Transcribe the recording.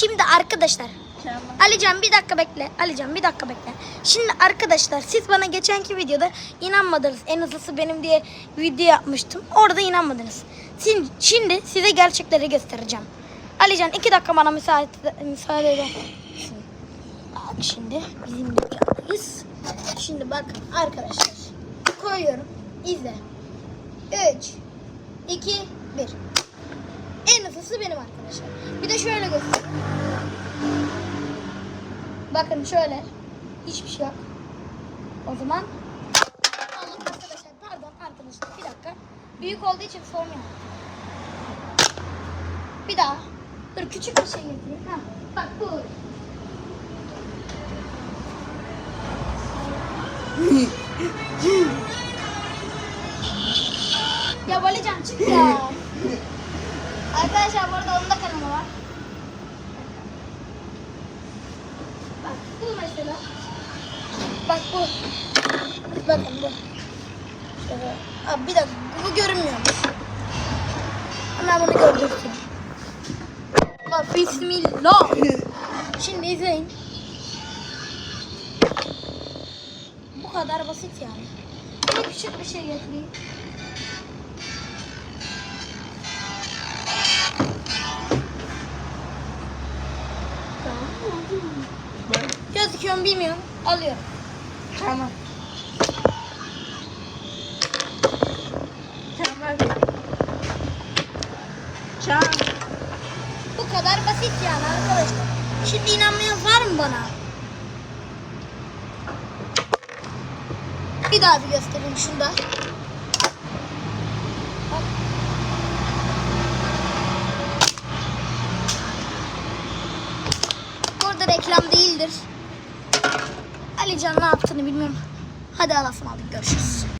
Şimdi arkadaşlar. Alican bir dakika bekle. Alican bir dakika bekle. Şimdi arkadaşlar siz bana geçenki videoda inanmadınız. En hızlısı benim diye video yapmıştım. Orada inanmadınız. Şimdi, şimdi size gerçekleri göstereceğim. Alican iki dakika bana müsaade, müsaade eder misin? Şimdi bizim dükkandayız. Şimdi bak arkadaşlar. Koyuyorum. İzle. 3 2 1 En hızlısı benim arkadaşlar. Bir de şöyle göstereyim. Bakın şöyle. Hiçbir şey yok. O zaman Allah arkadaşlar pardon arkadaşlar bir dakika. Büyük olduğu için sorun yok. Bir daha. Dur küçük bir şey getireyim. Ha, bak bu. ya Valican çık ya. Arkadaşlar bu arada onun da kanalı var. Bak bu mesela. Bak bu. Bakın bu. Abi bir dakika bu görünmüyormuş. Hemen bunu gördürsün. Bak bismillah. Şimdi izleyin. Bu kadar basit yani. Bir küçük bir şey getireyim. Gözüküyor mu bilmiyorum. Alıyorum. Tamam. Tamam. Tamam. Bu kadar basit yani arkadaşlar. Şimdi inanmayan var mı bana? Bir daha bir göstereyim şunda. Burada reklam değildir. Alican ne yaptığını bilmiyorum. Hadi Allah'a ısmarladık görüşürüz.